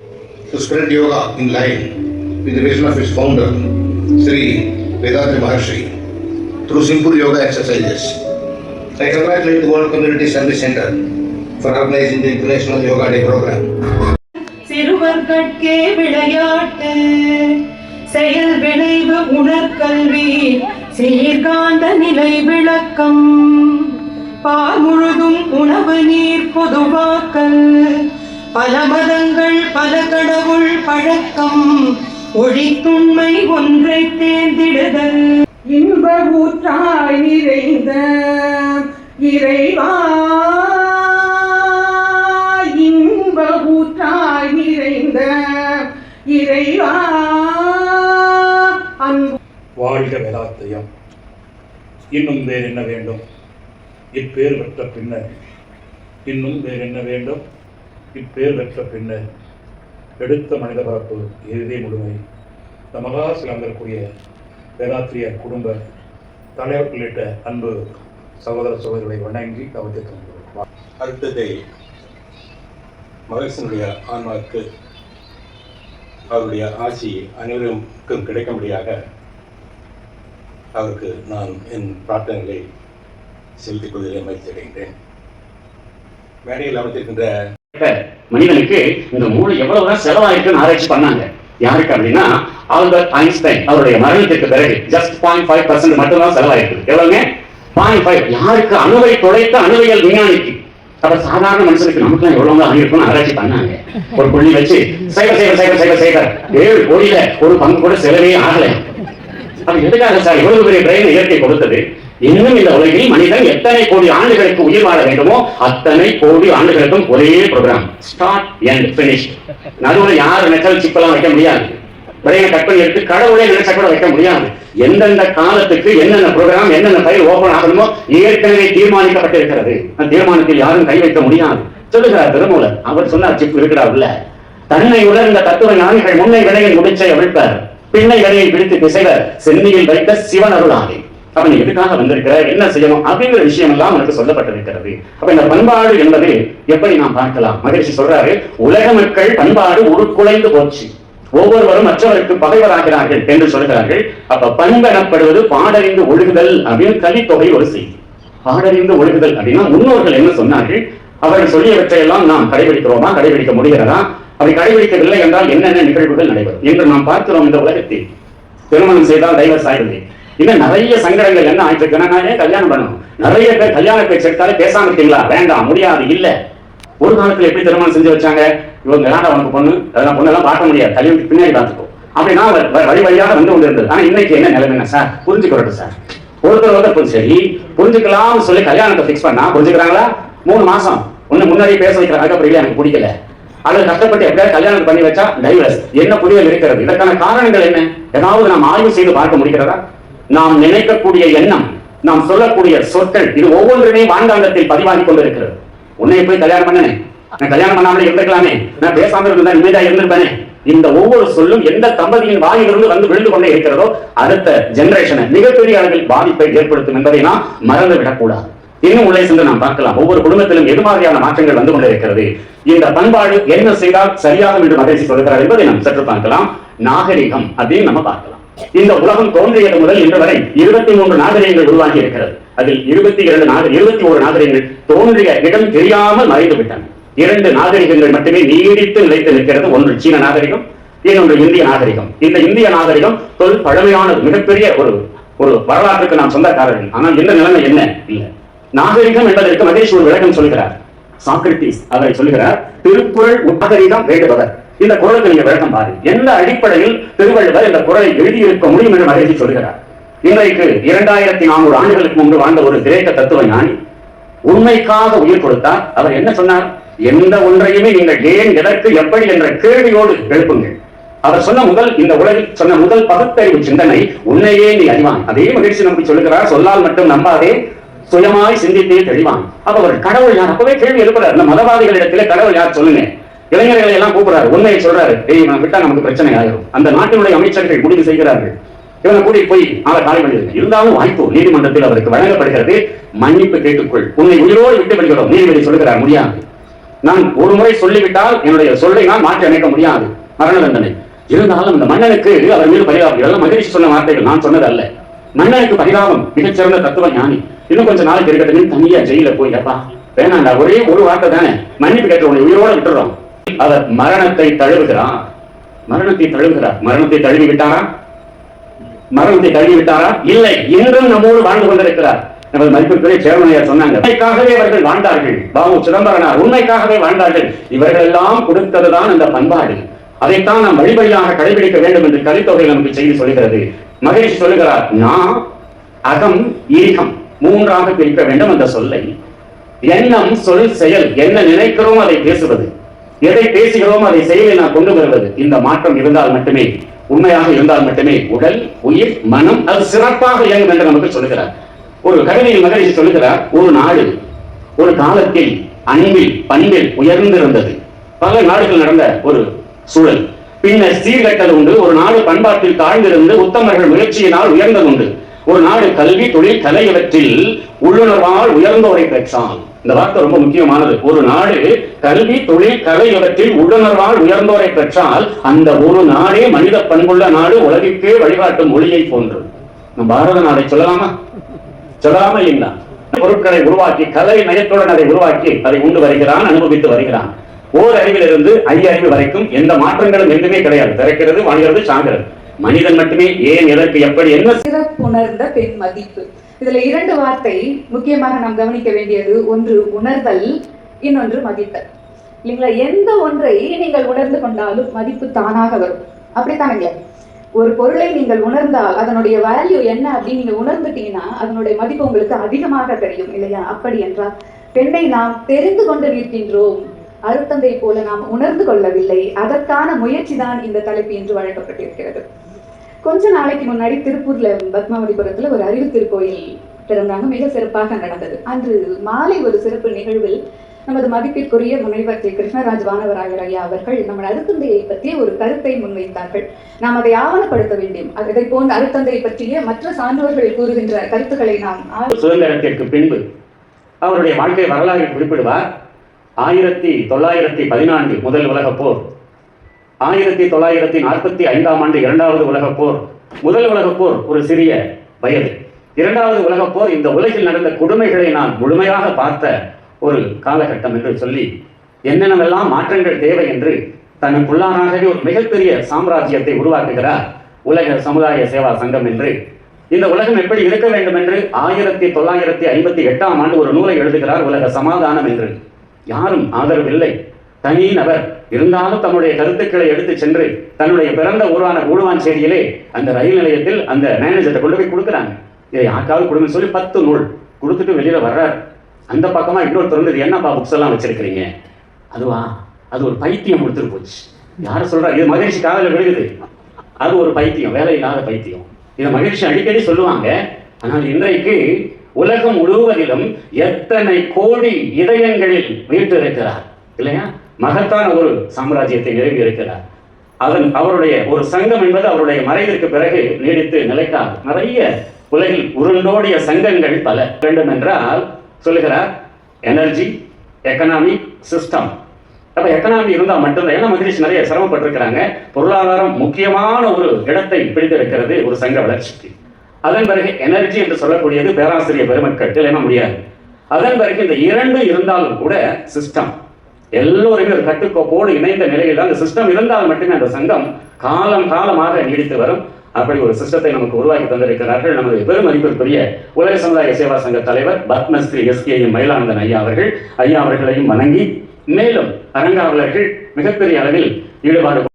to spread yoga in line with the vision of its founder, Sri Vedanta Maharshi, through simple yoga exercises. I congratulate the World Community Service Center for organizing the International Yoga Day program. சிறுவர்கட்கே விளையாட்டு செயல் விளைவு உணர்கல்வி சீர்காந்த நிலை விளக்கம் பார் முழுதும் உணவு நீர் பொதுவாக்கல் பல மதங்கள் பல கடவுள் பழக்கம் ஒழித்துண்மை ஒன்றை தேர்ந்திடுதல். இன்ப ஊற்றாய் நிறைந்த இறைவா இன்ப ஊற்றாய் நிறைந்த இறைவா. அன்பு. வாழ்க வேதாத்தியம் இன்னும் வேறு என்ன வேண்டும்? இப்பேர் பெற்ற பின்னர் இன்னும் வேறு என்ன வேண்டும்? இப்பேர் பெற்ற பின்னர் எடுத்த மனித பரப்பு இறுதி முழுமை. இந்த மகா சிலங்கக்கூடிய வேதாத்திரிய குடும்ப தலைவர் உள்ளிட்ட அன்பு சகோதர சகோதரிகளை வணங்கி கவனித்து அடுத்ததை மகேசனுடைய ஆன்மாவுக்கு அவருடைய ஆசி அனைவருக்கும் கிடைக்கும்படியாக அவருக்கு நான் என் பிரார்த்தனைகளை செலுத்திக் கொள்வதில் மகிழ்ச்சி அடைகின்றேன் மேடையில் அமைத்திருக்கின்ற மனிதனுக்கு இந்த மூளை எவ்வளவுதான் செலவாயிருக்குன்னு ஆராய்ச்சி பண்ணாங்க. யாருக்கு அப்படின்னா ஆல்பர்ட் ஐன்ஸ்டைன் அவருடைய மரணத்திற்கு பிறகு ஜஸ்ட் பாயிண்ட் ஃபைவ் பர்சன்ட் மட்டும்தான் செலவாயிருக்கு எவ்வளவுங்க? பாயிண்ட் ஃபைவ் யாருக்கு அணுவை தொலைத்த அணுவியல் விஞ்ஞானிக்கு? அப்ப சாதாரண மனுஷனுக்கு நமக்கு எவ்வளவு ஆகிருக்கும்னு ஆராய்ச்சி பண்ணாங்க. ஒரு புள்ளி வச்சு சைவர் சைவர் சைவர் சைவர் சைவர் ஏழு கோடியில ஒரு பங்கு கூட செலவே ஆகல. அது எதுக்காக சார் இவ்வளவு பெரிய பிரெயின் இயற்கை கொடுத்தது? இன்னும் இந்த உலகில் மனிதன் எத்தனை கோடி ஆண்டுகளுக்கு உயிர் வாழ வேண்டுமோ அத்தனை கோடி ஆண்டுகளுக்கும் ஒரே ப்ரோக்ராம் ஸ்டார்ட் அண்ட் பினிஷ் நடுவில் யார் நெச்சல் சிப்பெல்லாம் வைக்க முடியாது? பிரெயினை கட் பண்ணி எடுத்து கடவுளே நினைச்சா கூட வைக்க முடியாது. எந்தெந்த காலத்துக்கு என்னென்ன ப்ரோக்ராம் என்னென்ன ஃபைல் ஓபன் ஆகணுமோ ஏற்கனவே தீர்மானிக்கப்பட்டிருக்கிறது. அந்த தீர்மானத்தில் யாரும் கை வைக்க முடியாது. சொல்லுகிறார் திருமூலர் அவர் சொன்னார் சிப் இருக்கிறா உள்ள தன்னை உணர்ந்த தத்துவ ஞானிகள் முன்னை வினையை முடிச்சை அவிழ்ப்பார். பின்னை வினையை பிடித்து திசைவர் சென்னியில் வைத்த சிவன் அப்ப நீ எதுக்காக வந்திருக்கிற? என்ன செய்யணும்? அப்படிங்கிற விஷயம் எல்லாம் உனக்கு சொல்லப்பட்டிருக்கிறது. அப்ப இந்த பண்பாடு என்பது எப்படி நாம் பார்க்கலாம்? மகிழ்ச்சி சொல்றாரு உலக மக்கள் பண்பாடு உருக்குலைந்து போச்சு. ஒவ்வொருவரும் மற்றவருக்கு பகைவராகிறார்கள் என்று சொல்கிறார்கள். அப்ப பண்பெனப்படுவது பாடறிந்து ஒழுகுதல் அப்படின்னு கலித்தொகை ஒரு செய்தி. பாடறிந்து ஒழுகுதல் அப்படின்னா முன்னோர்கள் என்ன சொன்னார்கள்? அவர்கள் சொல்லியவற்றை எல்லாம் நாம் கடைபிடிக்கிறோமா? கடைபிடிக்க முடிகிறதா? அப்படி கடைபிடிக்கவில்லை என்றால் என்னென்ன நிகழ்வுகள் நடைபெறும்? என்று நாம் பார்க்கிறோம் இந்த உலகத்தில். திருமணம் செய்தால் டைவர்ஸ் ஆயிடுது இன்னும் நிறைய சங்கடங்கள் என்ன ஆயிட்டு இருக்குன்னா நான் ஏன் கல்யாணம் பண்ணணும்? நிறைய பேர் கல்யாண பேச்சு எடுத்தாலே பேசாம இருக்கீங்களா? வேண்டாம் முடியாது இல்ல. ஒரு காலத்துல எப்படி திருமணம் செஞ்சு வச்சாங்க? இவங்க வேண்டாம் உனக்கு பொண்ணு அதெல்லாம் பொண்ணெல்லாம் பார்க்க முடியாது. கல்யாணத்துக்கு பின்னாடி பார்த்துக்கோ. அப்படின்னா வ- வழி வழியாக வந்து கொண்டு இருந்தது. ஆனா இன்னைக்கு என்ன நிலைமைங்க சார்? புரிஞ்சுக்கிறோம் சார். ஒருத்தர் ஒருத்தர் சரி புரிஞ்சுக்கலாம்னு சொல்லி கல்யாணத்தை ஃபிக்ஸ் பண்ணா புரிஞ்சுக்கிறாங்களா? மூணு மாசம். ஒன்னு முன்னாடியே பேச வைக்கிறாங்க அதுக்கப்புறம் எனக்கு பிடிக்கல. அல்லது கஷ்டப்பட்டு எப்படியாவது கல்யாணம் பண்ணி வச்சா டைவர்ஸ் என்ன புரிதல் இருக்கிறது? இதற்கான காரணங்கள் என்ன? ஏதாவது நாம் ஆய்வு செய்து பார்க்க முடிகிறதா? நாம் நினைக்கக்கூடிய எண்ணம் நாம் சொல்லக்கூடிய சொற்கள் இது ஒவ்வொன்றுமே வான்காந்தத்தில் பதிவாகி கொண்டிருக்கிறது. உன்னை போய் கல்யாணம் பண்ணனே நான் கல்யாணம் பண்ணாமலே இருந்திருக்கலாமே. நான் பேசாம இருந்தா இமேஜா இருந்திருப்பேனே. இந்த ஒவ்வொரு சொல்லும் எந்த தம்பதியின் வாயிலிருந்து வந்து விழுந்து கொண்டே இருக்கிறதோ அடுத்த ஜெனரேஷனை மிகப்பெரிய அளவில் பாதிப்பை ஏற்படுத்தும் என்பதை நாம் மறந்து விடக்கூடாது இன்னும் உள்ளே சென்று நாம் பார்க்கலாம். ஒவ்வொரு குடும்பத்திலும் எது மாதிரியான மாற்றங்கள் வந்து கொண்டிருக்கிறது? இந்த பண்பாடு என்ன செய்தால் சரியாகும் என்று மகிழ்ச்சி சொல்கிறார் என்பதை நாம் சற்று பார்க்கலாம். நாகரிகம் அப்படின்னு நம்ம பார்க்கலாம். இந்த உலகம் தோன்றியது முதல் இன்று வரை இருபத்தி மூன்று நாகரிகங்கள் உருவாகி இருக்கிறது. அதில் இருபத்தி இரண்டு நாகரி இருபத்தி ஒரு நாகரிகங்கள் தோன்றிய இடம் தெரியாமல் மறைந்து விட்டன இரண்டு நாகரிகங்கள் மட்டுமே நீடித்து நிலைத்து நிற்கிறது. ஒன்று சீன நாகரிகம் இன்னொன்று இந்திய நாகரிகம். இந்த இந்திய நாகரிகம் தொல் பழமையானது மிகப்பெரிய ஒரு ஒரு வரலாற்றுக்கு நாம் சொந்தக்காரர்கள். ஆனால் இந்த நிலைமை என்ன? இல்லை. நாகரிகம் என்பதற்கு மகேஷ் ஒரு விளக்கம் சொல்கிறார். சாக்ரட்டிஸ் அவரை சொல்கிறார் திருக்குறள் நாகரிகம் வேண்டுபவர். இந்த குரலுக்கு நீங்க விளக்கம் பாரு எந்த அடிப்படையில் திருவள்ளுவர் இந்த குரலை எழுதியிருக்க முடியும் என்று மகிழ்ச்சி சொல்கிறார். இன்றைக்கு இரண்டாயிரத்தி நானூறு ஆண்டுகளுக்கு முன்பு வாழ்ந்த ஒரு கிரேக்க தத்துவ ஞானி உண்மைக்காக உயிர் கொடுத்தார். அவர் என்ன சொன்னார்? எந்த ஒன்றையுமே நீங்கள் ஏன் எதற்கு எப்படி என்ற கேள்வியோடு எழுப்புங்கள். அவர் சொன்ன முதல் இந்த உலகில் சொன்ன முதல் பகுத்தறிவு சிந்தனை உன்னையே நீ அறிவான். அதே மகிழ்ச்சி நம்பி சொல்லுகிறார். சொல்லால் மட்டும் நம்பாதே சுயமாய் சிந்தித்தே தெளிவான். அப்ப அவர் கடவுள் யார்? அப்பவே கேள்வி எழுப்புறார். இந்த மதவாதிகளிடத்திலே கடவுள் யார் சொல்லுங்க? இளைஞர்களை எல்லாம் கூப்பிடுறாரு. உண்மையை சொல்றாரு. டேய் இவனை விட்டா நமக்கு பிரச்சனை ஆயிரும். அந்த நாட்டினுடைய அமைச்சர்கள் முடிவு செய்கிறார்கள். இவனை கூட்டிட்டு போய் ஆளை காலி பண்ணிடுங்க இருந்தாலும் வாய்ப்பு நீதிமன்றத்தில் அவருக்கு வழங்கப்படுகிறது. மன்னிப்பு கேட்டுக்கொள். உன்னை உயிரோடு விட்டு விடுகிறோம். நீதிபதி சொல்லுகிறார் முடியாது. நான் ஒரு முறை சொல்லிவிட்டால் என்னுடைய சொல்லை நான் மாற்றி அமைக்க முடியாது. மரண தண்டனை இருந்தாலும் இந்த மன்னனுக்கு அவர் மீது பரிதாபம் இதெல்லாம் மகிழ்ச்சி சொன்ன வார்த்தைகள். நான் சொன்னது அல்ல மன்னனுக்கு பரிதாபம் மிகச்சிறந்த தத்துவ ஞானி. இன்னும் கொஞ்சம் நாளைக்கு இருக்கட்டும். தனியா ஜெயில போய் அப்பா. வேணாண்டா. ஒரே ஒரு வார்த்தை தானே. மன்னிப்பு கேட்டு உன்னை உயிரோட விட்டுறோம். அவர் மரணத்தை தழுவுகிறார். மரணத்தை தழுவுகிறார். மரணத்தை தழுவி விட்டாரா மரணத்தை தழுவி விட்டாரா இல்லை. இன்றும் நம்மோடு வாழ்ந்து கொண்டிருக்கிறார். நமது மதிப்பிற்குரிய சேர்மனையார் சொன்னாங்க உண்மைக்காகவே அவர்கள் வாழ்ந்தார்கள். பாபு சிதம்பரனார் உண்மைக்காகவே வாழ்ந்தார்கள். இவர்கள் எல்லாம் கொடுத்ததுதான் அந்த பண்பாடு. அதைத்தான் நாம் வழிபடியாக கடைபிடிக்க வேண்டும் என்று கலித்தொகை நமக்கு செய்தி சொல்கிறது மகேஷ் சொல்லுகிறார் நான் அகம் ஈகம் மூன்றாக பிரிக்க வேண்டும் அந்த சொல்லை. எண்ணம் சொல் செயல் என்ன நினைக்கிறோம் அதை பேசுவது. எதை பேசுகிறோம் அதை செயலில் நான் கொண்டு வருவது. இந்த மாற்றம் இருந்தால் மட்டுமே உண்மையாக இருந்தால் மட்டுமே உடல் உயிர் மனம் அது சிறப்பாக இயங்கும் என்று நமக்கு சொல்லுகிறார். ஒரு கவிதையில் மகரிஷி சொல்லுகிறார் ஒரு நாடு ஒரு காலத்தில் அன்பில் பண்பில் உயர்ந்திருந்தது. பல நாடுகள் நடந்த ஒரு சூழல். பின்னர் சீர்கட்டல் உண்டு ஒரு நாடு பண்பாட்டில் தாழ்ந்திருந்து உத்தமர்கள் முயற்சியினால் உயர்ந்தது உண்டு. ஒரு நாடு கல்வி தொழில் கலை இவற்றில் உள்ளுணர்வால் உயர்ந்தோரை பெற்றான். இந்த வார்த்தை ரொம்ப முக்கியமானது. ஒரு நாடு கல்வி தொழில் கலை இவற்றில் உள்ளுணர்வால் உயர்ந்தோரை பெற்றால் அந்த ஒரு நாடே மனித பண்புள்ள நாடு உலகிற்கே வழிகாட்டும் மொழியை போன்று நம் பாரத நாடை சொல்லலாமா? சொல்லலாமா இல்லைங்களா? பொருட்களை உருவாக்கி கலை நயத்துடன் அதை உருவாக்கி அதை உண்டு வருகிறான் அனுபவித்து வருகிறான். ஓர் அறிவிலிருந்து ஐ அறிவு வரைக்கும் எந்த மாற்றங்களும் எதுவுமே கிடையாது. பிறக்கிறது வாழ்கிறது சாங்கிறது மனிதன் மட்டுமே ஏன் எதற்கு எப்படி என்ன சிறப்புணர்ந்த பெண் மதிப்பு இதுல இரண்டு வார்த்தை முக்கியமாக நாம் கவனிக்க வேண்டியது. ஒன்று உணர்தல் இன்னொன்று மதித்தல். இல்லைங்களா? எந்த ஒன்றை நீங்கள் உணர்ந்து கொண்டாலும் மதிப்பு தானாக வரும். அப்படித்தானுங்களே ஒரு பொருளை நீங்கள் உணர்ந்தால் அதனுடைய வேல்யூ என்ன அப்படின்னு நீங்க உணர்ந்துட்டீங்கன்னா அதனுடைய மதிப்பு உங்களுக்கு அதிகமாக தெரியும் இல்லையா? அப்படி என்றால் பெண்ணை நாம் தெரிந்து கொண்டு நிற்கின்றோம். அருத்தந்தை போல நாம் உணர்ந்து கொள்ளவில்லை. அதற்கான முயற்சி தான் இந்த தலைப்பு என்று வழங்கப்பட்டிருக்கிறது. கொஞ்ச நாளைக்கு முன்னாடி திருப்பூர்ல பத்மாவதிபுரத்துல ஒரு அறிவு திருக்கோயில் திறந்தாங்க. மிக சிறப்பாக நடந்தது. அன்று மாலை ஒரு சிறப்பு நிகழ்வில் நமது மதிப்பிற்குரிய முனைவர் திரு கிருஷ்ணராஜ் வானவராயர் ஐயா அவர்கள் நம்ம அருத்தந்தையை பற்றிய ஒரு கருத்தை முன்வைத்தார்கள். நாம் அதை ஆவணப்படுத்த வேண்டும். அதை போன்ற அருத்தந்தையை பற்றிய மற்ற சான்றோர்கள் கூறுகின்ற கருத்துக்களை நாம் சுதந்திரத்திற்கு பின்பு அவருடைய வாழ்க்கை வரலாறு குறிப்பிடுவார். ஆயிரத்தி தொள்ளாயிரத்தி பதினான்கு முதல் உலக போர். ஆயிரத்தி தொள்ளாயிரத்தி நாற்பத்தி ஐந்தாம் ஆண்டு இரண்டாவது உலகப் போர். முதல் உலகப் போர் ஒரு சிறிய வயது. இரண்டாவது உலகப் போர் இந்த உலகில் நடந்த கொடுமைகளை நான் முழுமையாக பார்த்த ஒரு காலகட்டம் என்று சொல்லி என்னென்னவெல்லாம் மாற்றங்கள் தேவை என்று தனக்குள்ளாராகவே ஒரு மிகப்பெரிய சாம்ராஜ்யத்தை உருவாக்குகிறார் உலக சமுதாய சேவா சங்கம் என்று. இந்த உலகம் எப்படி இருக்க வேண்டும் என்று ஆயிரத்தி தொள்ளாயிரத்தி ஐம்பத்தி எட்டாம் ஆண்டு ஒரு நூலை எழுதுகிறார் உலக சமாதானம் என்று. யாரும் ஆதரவில்லை. தனி நபர். இருந்தாலும் தன்னுடைய கருத்துக்களை எடுத்து சென்று தன்னுடைய பிறந்த ஊரான கூடுவாஞ்சேரியிலே அந்த ரயில் நிலையத்தில் அந்த மேனேஜர்கிட்ட கொண்டு போய் கொடுக்குறாங்க. இதை யாருக்காவது கொடுங்கன்னு சொல்லி பத்து நூல் கொடுத்துட்டு வெளியில வர்றார். அந்த பக்கமா இன்னொருத்தர் வந்து என்னப்பா புக்ஸ் எல்லாம் வச்சிருக்கிறீங்க? அதுவா? அது ஒரு பைத்தியம் கொடுத்துட்டு போச்சு. யார் சொல்றா? இது மகிழ்ச்சி காதல விழுகுது. அது ஒரு பைத்தியம் வேலை இல்லாத பைத்தியம். இதை மகிழ்ச்சி அடிக்கடி சொல்லுவாங்க. ஆனால் இன்றைக்கு உலகம் முழுவதிலும் எத்தனை கோடி இதயங்களில் வீட்டிருக்கிறார் இல்லையா? மகத்தான ஒரு சாம்ராஜ்யத்தை நிறுவி இருக்கிறார் அதன் அவருடைய ஒரு சங்கம் என்பது அவருடைய மறைவிற்கு பிறகு நீடித்து நிலைக்காது நிறைய உலகில் உருண்டோடிய சங்கங்கள் பல. வேண்டும் என்றால் சொல்லுகிறார் எனர்ஜி எக்கனாமி சிஸ்டம் அப்ப எக்கனாமி இருந்தால் மட்டும்தான். ஏன்னா மகிழ்ச்சி நிறைய சிரமப்பட்டிருக்கிறாங்க. பொருளாதாரம் முக்கியமான ஒரு இடத்தை பிடித்திருக்கிறது ஒரு சங்க வளர்ச்சிக்கு. அதன் பிறகு எனர்ஜி என்று சொல்லக்கூடியது பேராசிரியர் பெருமக்கள் இல்லைன்னா முடியாது. அதன் பிறகு இந்த இரண்டு இருந்தாலும் கூட சிஸ்டம் எல்லோருமே ஒரு கட்டுக்கோப்போடு இணைந்த நிலையில் அந்த சிஸ்டம் இருந்தால் மட்டுமே அந்த சங்கம் காலம் காலமாக நீடித்து வரும். அப்படி ஒரு சிஸ்டத்தை நமக்கு உருவாக்கி தந்திருக்கிறார்கள். நமது பெருமதிப்பிற்குரிய உலக சமுதாய சேவா சங்க தலைவர் பத்மஸ்ரீ எஸ் கே மயிலானந்தன் ஐயா அவர்கள். ஐயா அவர்களையும் வணங்கி மேலும் அரங்காவலர்கள் மிகப்பெரிய அளவில் ஈடுபாடு